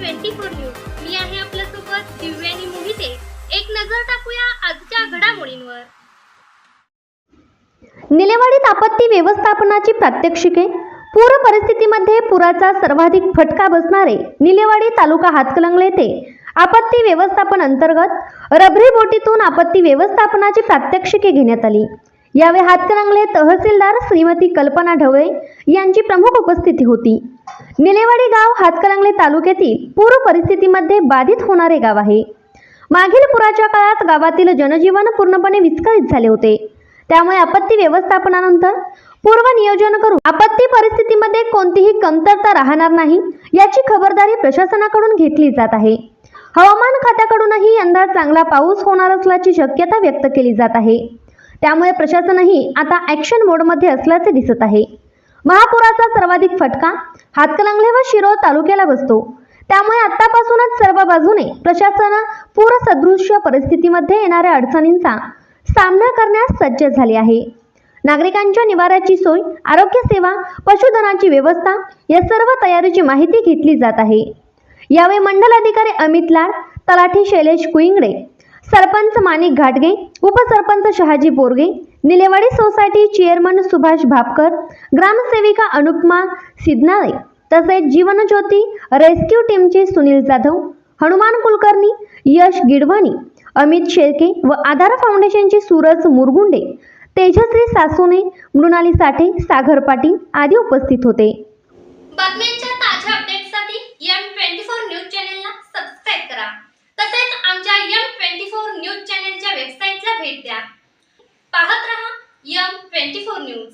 Twenty four news. मी आहे आपल्यासोबत दिव्यानी मोहिते. एक नजर टाकूया आजच्या घडामोडींवर. निलेवाडीत आपत्ती व्यवस्थापनाची प्रात्यक्षिके पूर परिस्थितीमध्ये पुराचा सर्वाधिक फटका बसणारे निलेवाडी तालुका हातकलंगले येथे आपत्ती व्यवस्थापन अंतर्गत रबरी बोटीतून आपत्ती व्यवस्थापनाची प्रात्यक्षिके घेण्यात आली. यावेळी हातकलंगले तहसीलदार श्रीमती कल्पना ढवळे यांची प्रमुख उपस्थिती होती. निलेवाडी गाव हातकलंगले तालुक्यातील पूर परिस्थितीमध्ये बाधित होणारे गाव आहे. मागील पुराच्या काळात गावातील जनजीवन पूर्णपणे विस्कळीत झाले होते. त्यामुळे आपत्ती व्यवस्थापनानंतर पूर्व नियोजन करून आपत्ती परिस्थितीमध्ये कोणतीही कमतरता राहणार नाही याची खबरदारी प्रशासनाकडून घेतली जात आहे. हवामान खात्याकडूनही यंदा चांगला पाऊस होणार असल्याची शक्यता व्यक्त केली जात आहे. त्यामुळे प्रशासनही आता ॲक्शन मोडमध्ये असल्याचे दिसत आहे. महापुराचा सर्वाधिक फटका हातकलंगले व शिरोळ तालुक्याला बसतो. त्यामुळे आतापासूनच सर्व बाजूने प्रशासन पूरसदृश्य परिस्थितीमध्ये येणाऱ्या अडचणींचा सामना करण्यास सज्ज झाले आहे. नागरिकांच्या निवाऱ्याची सोय आरोग्य सेवा पशुधनाची व्यवस्था या सर्व तयारीची माहिती घेतली जात आहे. यावेळी मंडल अधिकारी अमित लाड तलाठी शैलेश कुईंगडे सरपंच माणिक घाटगे उपसरपंच शहाजी बोरगे निलेवाडी सोसायटी चेअरमन सुभाष भापकर ग्रामसेविका अनुपमा सिद्धनाळे तसेच जीवनज्योती रेस्क्यू टीमचे सुनील जाधव हनुमान कुलकर्णी यश गिडवाणी अमित शेळके व आधार फाउंडेशनचे सूरज मुरगुंडे तेजश्री सासोने मृणाली साठे सागर पाटील आदी उपस्थित होते. आमच्या यम ट्वेंटी फोर न्यूज चॅनेलच्या वेबसाईटला भेट द्या. पाहत रहा यम ट्वेंटी फोर न्यूज.